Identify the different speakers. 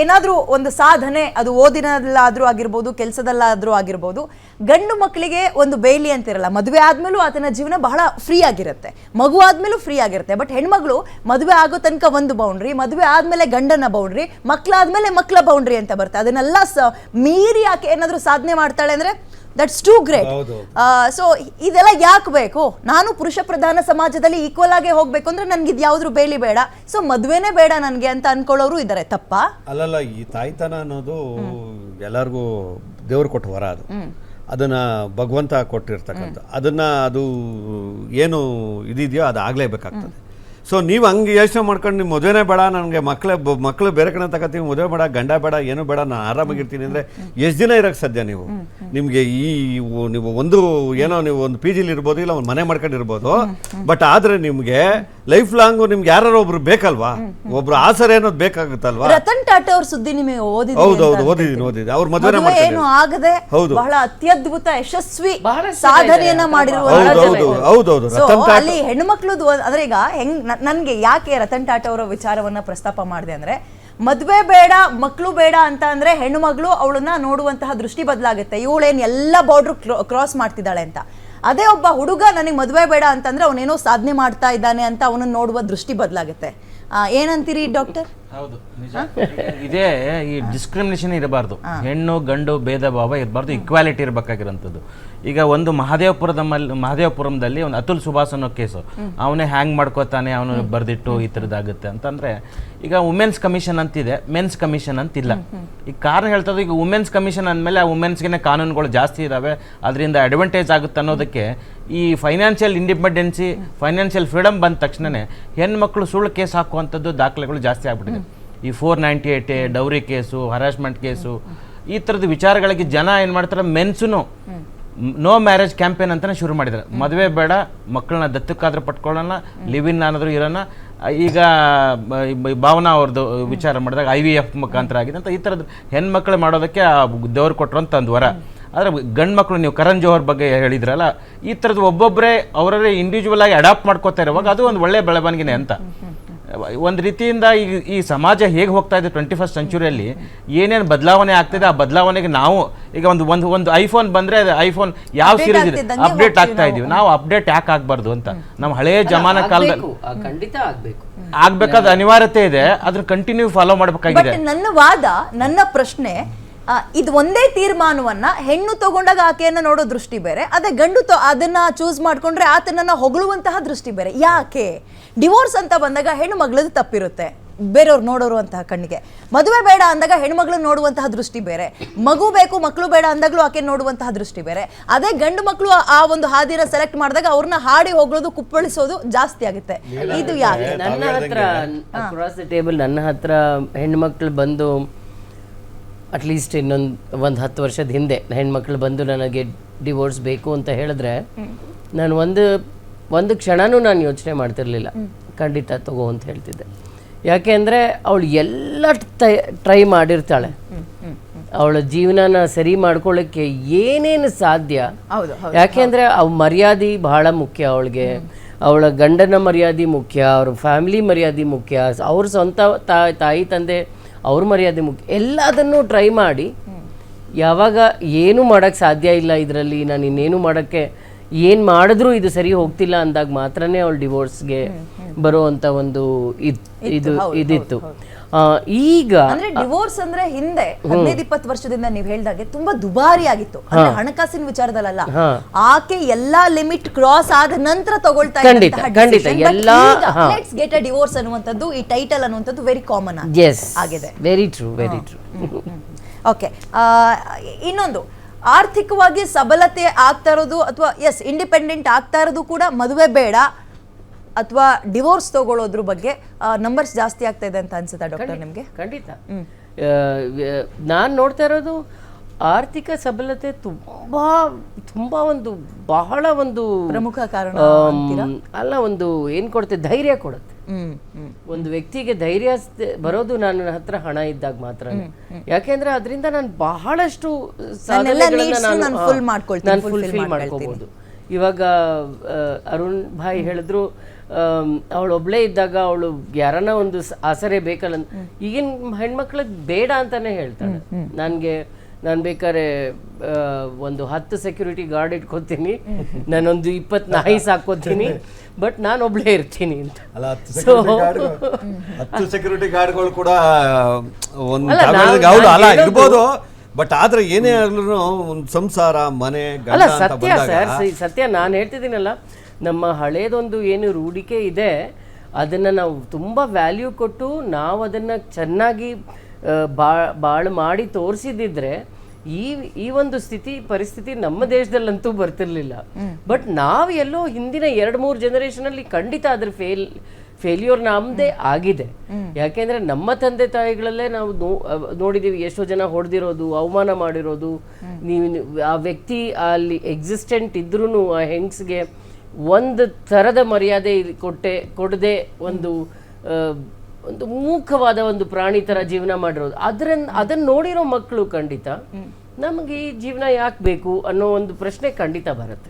Speaker 1: ಏನಾದರೂ ಒಂದು ಸಾಧನೆ, ಅದು ಓದಿನಲ್ಲಾದರೂ ಆಗಿರ್ಬೋದು, ಕೆಲಸದಲ್ಲಾದರೂ ಆಗಿರ್ಬೋದು, ಗಂಡು ಮಕ್ಕಳಿಗೆ ಒಂದು ಬೇಲಿ ಅಂತಿರಲ್ಲ ಮದುವೆ ಆದಮೇಲೂ ಆತನ ಜೀವನ ಬಹಳ ಫ್ರೀ ಆಗಿರುತ್ತೆ. ಮಗು ಆದಮೇಲೂ ಫ್ರೀ ಆಗಿರುತ್ತೆ ಬಟ್ ಹೆಣ್ಮಗಳು ಮದುವೆ ಆಗೋ ತನಕ ಒಂದು ಬೌಂಡ್ರಿ ಮದುವೆ ಆದಮೇಲೆ ಗಂಡನ ಬೌಂಡ್ರಿ ಮಕ್ಕಳಾದಮೇಲೆ ಮಕ್ಕಳ ಬೌಂಡ್ರಿ ಅಂತ ಬರುತ್ತೆ. ಅದನ್ನೆಲ್ಲ ಸ, ಮೀರಿ ಏನಾದರೂ ಸಾಧನೆ ಮಾಡ್ತಾಳೆ ಅಂದ್ರೆ ದಟ್ಸ್ ಟೂ ಗ್ರೇಟ್. ಸೊ ಇದೆಲ್ಲ ಯಾಕೆ ಬೇಕು? ನಾನು ಪುರುಷ ಪ್ರಧಾನ ಸಮಾಜದಲ್ಲಿ ಈಕ್ವಲ್ ಆಗಿ ಹೋಗ್ಬೇಕು ಅಂದ್ರೆ ನನ್ಗೆ ಇದು ಯಾವ್ದು ಬೇಲಿ ಬೇಡ. ಸೊ ಮದ್ವೆನೇ ಬೇಡ ನನಗೆ ಅಂತ ಅನ್ಕೊಳ್ಳೋರು ಇದ್ದಾರೆ ತಪ್ಪ?
Speaker 2: ಅಲ್ಲಲ್ಲ ಈ ತಾಯ್ತನ ಅನ್ನೋದು ಎಲ್ಲರಿಗೂ ದೇವ್ರು ಕೊಟ್ಟು ವರ ಅದು. ಅದನ್ನ ಭಗವಂತ ಕೊಟ್ಟಿರ್ತಕ್ಕಂಥ. ಅದನ್ನ ಅದು ಏನು ಇದಿದೆಯೋ ಅದು ಆಗ್ಲೇಬೇಕಾಗ್ತದೆ. ಸೊ ನೀವು ಹಂಗೆ ಯೋಚನೆ ಮಾಡ್ಕೊಂಡು ನಿಮ್ಮ ಮದುವೆನೇ ಬೇಡ ನನಗೆ ಮಕ್ಕಳ ಮಕ್ಕಳು ಬೇರೆ ಕಡೆ ತಗೋತೀವಿ ಮದುವೆ ಬೇಡ ಗಂಡ ಬೇಡ ಏನು ಬೇಡ ನಾನು ಆರಾಮಾಗಿರ್ತೀನಿ ಅಂದರೆ ಎಷ್ಟು ದಿನ ಇರೋಕ್ಕೆ ಸಾಧ್ಯ ನೀವು ನಿಮಗೆ ಈ ನೀವು ಒಂದು ಏನೋ ನೀವು ಒಂದು ಪಿ ಜಿಲಿ ಇರ್ಬೋದು ಇಲ್ಲ ಒಂದು ಮನೆ ಮಾಡ್ಕೊಂಡಿರ್ಬೋದು ಬಟ್ ಆದರೆ ನಿಮಗೆ ಲೈಫ್ ಲಾಂಗು ನಿಮ್ಗೆ ಯಾರು ಒಬ್ರು ಬೇಕಲ್ವಾ ಒಬ್ರು ಆಸರೆ ಅನ್ನೋದು ಬೇಕಾಗುತ್ತಲ್ವಾ
Speaker 1: ರತನ್ ಟಾಟಾ ಅವ್ರ ಸುದ್ದಿ ನಿಮಗೆ ಓದಿದ್ರಿ
Speaker 2: ಹೌದು. ಓದಿದ್ದೀನಿ ಓದಿದ್ದೆ ಅವ್ರ ಮದುವೆನೇ
Speaker 1: ಮದುವೆ ಏನು ಆಗದೆ
Speaker 2: ಹೌದು.
Speaker 1: ಬಹಳ ಅತ್ಯದ್ಭುತ ಯಶಸ್ವಿ ಸಾಧನೆಯನ್ನ. ಮಾಡಿರುವ
Speaker 2: ಹೌದು ಹೌದು. ಹೌದು ಹೌದು ರತನ್ ಟಾಟಾ
Speaker 1: ಅಲ್ಲಿ ಹೆಣ್ಮಕ್ಳದ್ದು ಒಂದ್- ಅಂದ್ರೆ ಈಗ ಹೆಂಗ್ ನನ್ಗೆ ಯಾಕೆ ರತನ್ ಟಾಟಾ ಅವರ ವಿಚಾರವನ್ನು ಪ್ರಸ್ತಾಪ ಮಾಡಿದೆ ಅಂದರೆ, ಮದುವೆ ಬೇಡ ಮಕ್ಕಳು ಬೇಡ ಅಂತ ಅಂದರೆ ಹೆಣ್ಣು ಮಗಳು ಅವಳನ್ನ ನೋಡುವಂತಹ ದೃಷ್ಟಿ ಬದಲಾಗುತ್ತೆ. ಇವಳೇನು ಎಲ್ಲ ಬಾರ್ಡ್ರು ಕ್ರಾಸ್ ಮಾಡ್ತಿದ್ದಾಳೆ ಅಂತ. ಅದೇ ಒಬ್ಬ ಹುಡುಗ ನನಗೆ ಮದುವೆ ಬೇಡ ಅಂತಂದರೆ ಅವನೇನೋ ಸಾಧನೆ ಮಾಡ್ತಾ ಇದ್ದಾನೆ ಅಂತ ಅವನನ್ನ ನೋಡುವ ದೃಷ್ಟಿ ಬದಲಾಗುತ್ತೆ. ಏನಂತೀರಿ ಡಾಕ್ಟರ್
Speaker 3: ಹೌದು ನಿಜ. ಇದೇ ಈ ಡಿಸ್ಕ್ರಿಮಿನೇಷನ್ ಇರಬಾರ್ದು. ಹೆಣ್ಣು ಗಂಡು ಭೇದ ಭಾವ ಇರಬಾರ್ದು. ಇಕ್ವಾಲಿಟಿ ಇರಬೇಕಾಗಿರೋಂಥದ್ದು. ಈಗ ಒಂದು ಮಹದೇವಪುರದ ಮಹಾದೇವಪುರಂದಲ್ಲಿ ಒಂದು ಅತುಲ್ ಸುಭಾಸ್ ಅನ್ನೋ ಕೇಸು. ಅವನೇ ಹ್ಯಾಂಗ್ ಮಾಡ್ಕೋತಾನೆ ಅವನು ಬರ್ದಿಟ್ಟು ಈ ಥರದ್ದಾಗುತ್ತೆ ಅಂತಂದ್ರೆ ಈಗ ವುಮೆನ್ಸ್ ಕಮಿಷನ್ ಅಂತಿದೆ ಮೆನ್ಸ್ ಕಮಿಷನ್ ಅಂತಿಲ್ಲ. ಈಗ ಕಾರಣ ಹೇಳ್ತದ ಈಗ ವುಮೆನ್ಸ್ ಕಮಿಷನ್ ಅಂದಮೇಲೆ ಆ ವುಮೆನ್ಸ್ಗೆ ಕಾನೂನುಗಳು ಜಾಸ್ತಿ ಇದ್ದಾವೆ ಅದರಿಂದ ಅಡ್ವಾಂಟೇಜ್ ಆಗುತ್ತೆ ಅನ್ನೋದಕ್ಕೆ ಈ ಫೈನಾನ್ಷಿಯಲ್ ಇಂಡಿಪೆಂಡೆನ್ಸಿ ಫೈನಾನ್ಷಿಯಲ್ ಫ್ರೀಡಮ್ ಬಂದ ತಕ್ಷಣನೇ ಹೆಣ್ಮಕ್ಳು ಸುಳ್ಳು ಕೇಸ್ ಹಾಕುವಂಥದ್ದು ದಾಖಲೆಗಳು ಜಾಸ್ತಿ ಆಗ್ಬಿಟ್ಟಿದೆ. ಈ four ninety eight dowry case, harassment case, ಈ ಥರದ ವಿಚಾರಗಳಿಗೆ ಜನ ಏನು ಮಾಡ್ತಾರೆ? ಮೆನ್ಸುನು ನೋ ಮ್ಯಾರೇಜ್ ಕ್ಯಾಂಪೇನ್ ಅಂತಲೇ ಶುರು ಮಾಡಿದ್ದಾರೆ ಮದುವೆ ಬೇಡ, ಮಕ್ಕಳನ್ನ ದತ್ತಕ್ಕಾದ್ರೂ ಪಟ್ಕೊಳ್ಳೋಣ ಲಿವ್ ಇನ್ ಅನ್ನೋದ್ರು ಇರೋಣ. ಈಗ ಭಾವನಾ ಅವ್ರದ್ದು ವಿಚಾರ ಮಾಡಿದಾಗ ಐ ವಿ ಎಫ್ ಮುಖಾಂತರ ಆಗಿದೆ ಅಂತ ಈ ಥರದ್ದು ಹೆಣ್ಮಕ್ಳು ಮಾಡೋದಕ್ಕೆ ದೇವ್ರು ಕೊಟ್ಟರಂತ ಒಂದು ವರ. ಆದರೆ ಗಂಡು ಮಕ್ಕಳು ನೀವು ಕರಣ್ ಜೋಹರ್ ಬಗ್ಗೆ ಹೇಳಿದ್ರಲ್ಲ, ಈ ಥರದ್ದು ಒಬ್ಬೊಬ್ಬರೇ ಅವರೇ ಇಂಡಿವಿಜುವಲ್ ಆಗಿ ಅಡಾಪ್ಟ್ ಮಾಡ್ಕೋತಾ ಇರುವಾಗ ಅದು ಒಂದು ಒಳ್ಳೆಯ ಬೆಳವಣಿಗೆನೆ ಅಂತ. ಒಂದು ರೀತಿಯಿಂದ ಈಗ ಈ ಸಮಾಜ ಹೇಗೆ ಹೋಗ್ತಾ ಇದೆ ಟ್ವೆಂಟಿ ಫಸ್ಟ್ ಸೆಂಚುರಿಯಲ್ಲಿ ಏನೇನು ಬದಲಾವಣೆ ಆಗ್ತಿದೆ ಆ ಬದಲಾವಣೆಗೆ ನಾವು ಈಗ ಒಂದು ಒಂದು ಒಂದು ಐಫೋನ್ ಬಂದ್ರೆ ಐಫೋನ್ ಯಾವ ಸೀರೀಸ್ ಇದೆ? ಅಪ್ಡೇಟ್ ಆಗ್ತಾ ಇದೀವಿ. ನಾವು ಅಪ್ಡೇಟ್ ಯಾಕೆ ಆಗಬಾರ್ದು ಅಂತ. ನಮ್ಮ ಹಳೆಯ ಜಮಾನ ಕಾಲದಲ್ಲಿ
Speaker 4: ಖಂಡಿತ ಆಗಬೇಕು.
Speaker 3: ಆಗಬೇಕಾದ ಅನಿವಾರ್ಯತೆ ಇದೆ ಅದ್ರ ಕಂಟಿನ್ಯೂ ಫಾಲೋ ಮಾಡಬೇಕಾಗಿದೆ.
Speaker 1: ಬಟ್ ನನ್ನ ವಾದ ನನ್ನ ಪ್ರಶ್ನೆ ಇದು ಒಂದೇ ತೀರ್ಮಾನವನ್ನ ಹೆಣ್ಣು ತಗೊಂಡಾಗ ಆಕೆಯನ್ನ ನೋಡೋ ದೃಷ್ಟಿ ಬೇರೆ ಅದೇ ಗಂಡು ತೊ- ಅದನ್ನ ಚೂಸ್ ಮಾಡ್ಕೊಂಡ್ರೆ ಆತನನ್ನ ಹೊಗಳುವಂತಹ ದೃಷ್ಟಿ ಬೇರೆ. ಯಾಕೆ? ಡಿವೋರ್ಸ್ ಅಂತ ಬಂದಾಗ ಹೆಣ್ಣು ಮಗಳದ್ದು ತಪ್ಪಿರುತ್ತೆ. ಬೇರೆಯವ್ರು ನೋಡೋರು ಅಂತಹ ಕಣ್ಣಿಗೆ. ಮದುವೆ ಬೇಡ ಅಂದಾಗ ಹೆಣ್ಮಗಳು ನೋಡುವಂತಹ ದೃಷ್ಟಿ ಬೇರೆ. ಮಗು ಬೇಕು ಮಕ್ಕಳು ಬೇಡ ಅಂದಾಗಲೂ ಆಕೆ ನೋಡುವಂತಹ ದೃಷ್ಟಿ ಬೇರೆ. ಅದೇ ಗಂಡು ಮಕ್ಕಳು ಆ ಒಂದು ಹಾದಿನ ಸೆಲೆಕ್ಟ್ ಮಾಡಿದಾಗ ಅವ್ರನ್ನ ಹಾಡಿ ಹೋಗೋದು ಕುಪ್ಪಳಿಸೋದು ಜಾಸ್ತಿ ಆಗುತ್ತೆ. ಇದು ಯಾಕೆ?
Speaker 4: ನನ್ನ ಹತ್ರ ಟೇಬಲ್ ನನ್ನ ಹತ್ರ ಹೆಣ್ಮಕ್ಳು ಬಂದು ಅಟ್ಲೀಸ್ಟ್ ಇನ್ನೊಂದು ಒಂದು ಹತ್ತು ವರ್ಷದ ಹಿಂದೆ ಹೆಣ್ಮಕ್ಳು ಬಂದು ನನಗೆ ಡಿವೋರ್ಸ್ ಬೇಕು ಅಂತ ಹೇಳಿದ್ರೆ ನಾನು ಒಂದು ಒಂದು ಕ್ಷಣನೂ ನಾನು ಯೋಚನೆ ಮಾಡ್ತಿರ್ಲಿಲ್ಲ. ಖಂಡಿತ ತಗೋ ಅಂತ ಹೇಳ್ತಿದ್ದೆ. ಯಾಕೆ ಅಂದರೆ ಅವಳು ಎಲ್ಲ ಟ್ರೈ ಮಾಡಿರ್ತಾಳೆ. ಅವಳ ಜೀವನನ ಸರಿ ಮಾಡ್ಕೊಳ್ಳೋಕ್ಕೆ ಏನೇನು ಸಾಧ್ಯ?
Speaker 1: ಯಾಕೆ
Speaker 4: ಯಾಕೆಂದ್ರೆ ಅವ್ ಮರ್ಯಾದೆ ಬಹಳ ಮುಖ್ಯ ಅವಳಿಗೆ. ಅವಳ ಗಂಡನ ಮರ್ಯಾದೆ ಮುಖ್ಯ ಅವ್ರ ಫ್ಯಾಮಿಲಿ ಮರ್ಯಾದೆ ಮುಖ್ಯ ಅವ್ರ ಸ್ವಂತ ತಾಯಿ ತಂದೆ ಅವ್ರ ಮರ್ಯಾದೆ ಮುಖ್ಯ ಎಲ್ಲದನ್ನು ಟ್ರೈ ಮಾಡಿ ಯಾವಾಗ ಏನು ಮಾಡೋಕ್ಕೆ ಸಾಧ್ಯ ಇಲ್ಲ ಇದರಲ್ಲಿ ನಾನು ಇನ್ನೇನು ಮಾಡೋಕ್ಕೆ ಏನು ಮಾಡಿದ್ರೂ ಇದು ಸರಿ ಹೋಗ್ತಿಲ್ಲ ಅಂದಾಗ ಮಾತ್ರನೇ ಅವಳು ಡಿವೋರ್ಸ್ಗೆ ಬರುವಂಥ ಒಂದು ಇದ್- ಇದು ಇದಿತ್ತು. ಈಗ
Speaker 1: ಅಂದ್ರೆ ಡಿವೋರ್ಸ್ ಅಂದ್ರೆ ಹಿಂದೆ ಹದಿನೈದು ಇಪ್ಪತ್ತು ವರ್ಷದಿಂದ ನೀವು ಹೇಳ್ದಾಗೆ ತುಂಬಾ ದುಬಾರಿ ಆಗಿತ್ತು ಅಂದ್ರೆ ಹಣಕಾಸಿನ ವಿಚಾರದಲ್ಲ ಆಕೆ ಎಲ್ಲಾ ಲಿಮಿಟ್ ಕ್ರಾಸ್ ಆದ ನಂತರ ತಗೊಳ್ತಾ
Speaker 4: ಖಂಡಿತ, ಖಂಡಿತ, ಎಲ್ಲಾ- ಹಾ.
Speaker 1: ಲೆಟ್ಸ್ ಗೆಟ್ ಅ ಡಿವೋರ್ಸ್ ಅನ್ನುವಂಥದ್ದು ಈ ಟೈಟಲ್ ಅನ್ನುವಂಥದ್ದು ವೆರಿ ಕಾಮನ್ ಆಗಿದೆ.
Speaker 4: Very true very true
Speaker 1: okay ಇನ್ನೊಂದು. ಆರ್ಥಿಕವಾಗಿ ಸಬಲತೆ ಆಗ್ತಾ ಇರೋದು ಅಥವಾ ಎಸ್ ಇಂಡಿಪೆಂಡೆಂಟ್ ಆಗ್ತಾ ಇರೋದು ಕೂಡ ಮದುವೆ ಬೇಡ. ಅಥವಾ ಡಿವೋರ್ಸ್ ತಗೊಳ್ಳೋದ್ರ ಬಗ್ಗೆ ನಂಬರ್ಸ್ ಜಾಸ್ತಿ ಆಗ್ತಾ ಇದೆ ಅಂತ ಅನ್ಸುತ್ತಾ ಡಾಕ್ಟರ್ ನಿಮಗೆ?
Speaker 4: ಖಂಡಿತ. ನಾನು ನೋಡ್ತಾ ಇರೋದು ಆರ್ಥಿಕ ಸಬಲತೆ ತುಂಬಾ ತುಂಬಾ ಒಂದು ಬಹಳ ಒಂದು
Speaker 1: ಪ್ರಮುಖ ಕಾರಣ
Speaker 4: ಅಲ್ಲ ಒಂದು ಏನ್ ಕೊಡುತ್ತೆ? ಧೈರ್ಯ ಕೊಡುತ್ತೆ. ಒಂದು ವ್ಯಕ್ತಿಗೆ ಧೈರ್ಯ ಬರೋದು ನನ್ನ ಹತ್ರ ಹಣ ಇದ್ದಾಗ ಮಾತ್ರ ಯಾಕೆಂದ್ರೆ ಅದರಿಂದ ನಾನು ಬಹಳಷ್ಟು
Speaker 1: full ಮಾಡ್ಕೊಳ್ತೀನಿ.
Speaker 4: ಮಾಡ್ಕೋಬಹುದು ಇವಾಗ ಅರುಣ್ ಭಾಯ್ ಹೇಳಿದ್ರು ಅವಳು ಒಬ್ಳೇ ಇದ್ದಾಗ ಅವಳು ಯಾರನ್ನ ಒಂದು ಆಸರೆ ಬೇಕಲ್ಲ ಅಂತ. ಈಗಿನ ಹೆಣ್ಮಕ್ಳಿಗೆ ಬೇಡ ಅಂತಾನೆ ಹೇಳ್ತಾಳೆ. ನನಗೆ ನಾನು ಬೇಕಾದ್ರೆ ಒಂದು ಹತ್ತು ಸೆಕ್ಯೂರಿಟಿ ಗಾರ್ಡ್ ಇಟ್ಕೋತೀನಿ. ನಾನೊಂದು ಇಪ್ಪತ್ತು ನಾಯಿ ಸಾಕೋತೀನಿ ಬಟ್ ನಾನು ಒಬ್ಳೇ ಇರ್ತೀನಿ ಅಂತ.
Speaker 2: ಅಲ್ಲ ಹತ್ತು ಸೆಕ್ಯೂರಿಟಿ ಗಾರ್ಡ್ಗಳು ಹತ್ತು ಸೆಕ್ಯೂರಿಟಿ ಗಾರ್ಡ್ಗಳು ಕೂಡ ಒಂದು ಇರ್ಬೋದು. ಬಟ್ ಆದ್ರೆ ಏನೇ ಆಗ್ಲೂ ಒಂದು ಸಂಸಾರ ಮನೆ
Speaker 4: ಅಲ್ಲ
Speaker 2: ಅಂತ
Speaker 4: ಸತ್ಯ
Speaker 2: ಬಂದಾಗ
Speaker 4: ಸರ್ ಸತ್ಯ ನಾನು ಹೇಳ್ತಿದ್ದೀನಲ್ಲ. ನಮ್ಮ ಹಳೇದೊಂದು ಏನು ರೂಢಿಕೆ ಇದೆ ಅದನ್ನ ನಾವು ತುಂಬಾ ವ್ಯಾಲ್ಯೂ ಕೊಟ್ಟು ನಾವು ಅದನ್ನು ಚೆನ್ನಾಗಿ ಬಾ ಬಾಳು ಮಾಡಿ ತೋರಿಸಿದ್ದಿದ್ರೆ ಈ ಈ ಒಂದು ಸ್ಥಿತಿ ಪರಿಸ್ಥಿತಿ ನಮ್ಮ ದೇಶದಲ್ಲಂತೂ ಬರ್ತಿರ್ಲಿಲ್ಲ. ಬಟ್ ನಾವು ಎಲ್ಲೋ ಹಿಂದಿನ ಎರಡು ಮೂರು ಜನರೇಷನ್ ಅಲ್ಲಿ ಖಂಡಿತ ಅದ್ರ ಫೇಲ್ ಫೇಲ್ಯೂರ್ ನಮ್ಮದೇ ಆಗಿದೆ. ಯಾಕೆಂದ್ರೆ ನಮ್ಮ ತಂದೆ ತಾಯಿಗಳಲ್ಲೇ ನಾವು ನೋಡಿದೀವಿ ಎಷ್ಟೋ ಜನ ಹೊಡೆದಿರೋದು ಅವಮಾನ ಮಾಡಿರೋದು. ನೀವು ಆ ವ್ಯಕ್ತಿ ಅಲ್ಲಿ ಎಕ್ಸಿಸ್ಟೆಂಟ್ ಇದ್ರೂ ಆ ಹೆಂಗ್ಸ್ಗೆ ಒಂದು ಥರದ ಮರ್ಯಾದೆ ಇಲ್ಲಿ ಕೊಟ್ಟೆ ಕೊಡದೆ ಒಂದು ಒಂದು ಮೂಕವಾದ ಒಂದು ಪ್ರಾಣಿ ಥರ ಜೀವನ ಮಾಡಿರೋದು. ಅದ್ರನ್ ಅದನ್ನ ನೋಡಿರೋ ಮಕ್ಕಳು ಖಂಡಿತ ನಮಗೆ ಈ ಜೀವನ ಯಾಕೆ ಬೇಕು ಅನ್ನೋ ಒಂದು ಪ್ರಶ್ನೆ ಖಂಡಿತ ಬರುತ್ತೆ.